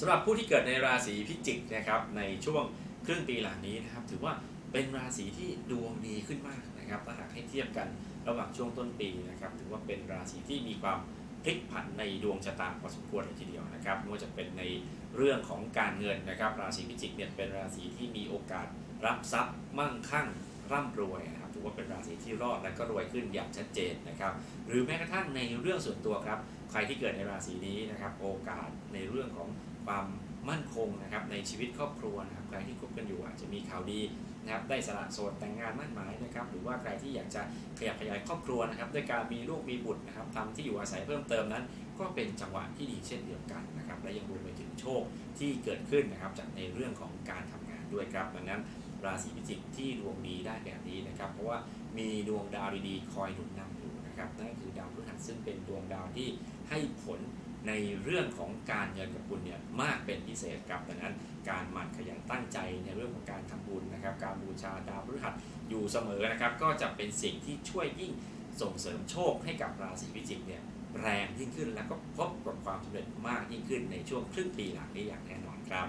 สำหรับผู้ที่เกิดในราศีพิจิกนะครับในช่วงครึ่งปีหลังนี้นะครับ ถือว่าเป็นราศีที่ดวงดีขึ้นมากนะครับถ้าหากให้เทียบกันระหว่างช่วงต้นปีนะครับ ถือว่าเป็นราศีที่มีความพลิกผันในดวงชะตาพอสมควรเลยทีเดียวนะครับไม่ว่าจะเป็นในเรื่องของการเงินนะครับ ราศีพิจิกเนี่ยเป็นราศีที่มีโอกาสรับทรัพย์มั่งคั่ง ร่ำรวยนะครับถือว่าเป็นราศีที่รอดและก็รวยขึ้นอย่างชัดเจนนะครับ หรือแม้กระทั่งในเรื่องส่วนตัวครับ ใครที่เกิดในราศีนี้นะครับ โอกาสในเรื่องของความมั่นคงนะครับในชีวิตครอบครัวนะครับใครที่คบกันอยู่อาจจะมีข่าวดีนะครับได้สละโสดแต่งงานมั่นหมายนะครับหรือว่าใครที่อยากจะขยับขยายครอบครัวนะครับด้วยการมีลูกมีบุตรนะครับทำที่อยู่อาศัยเพิ่มเติมนั้น ก็เป็นจังหวะที่ดีเช่นเดียวกันนะครับและยังรวมไปถึงโชคที่เกิดขึ้นนะครับจากในเรื่องของการทำงานด้วยครับดังนั้น ราศีพิจิกที่ดวงดีได้แบบนี้นะครับ เพราะว่ามีดวงดาวดีๆ คอยหนุนนำอยู่นะครับนั่นคือดาวพฤหัสซึ่งเป็นดวงดาวที่ให้ผลในเรื่องของการเงินกับคุณเนี่ยมากเป็นพิเศษครับดังนั้นการหมั่นขยันตั้งใจในเรื่องของการทำบุญนะครับ การบูชาดาวพฤหัสอยู่เสมอนะครับ ก็จะเป็นสิ่งที่ช่วยยิ่งส่งเสริมโชคให้กับราศีพิจิกเนี่ยแรงยิ่งขึ้นแล้วก็พบกับความสำเร็จมากยิ่งขึ้นในช่วงครึ่งปีหลังนี้อย่างแน่นอนครับ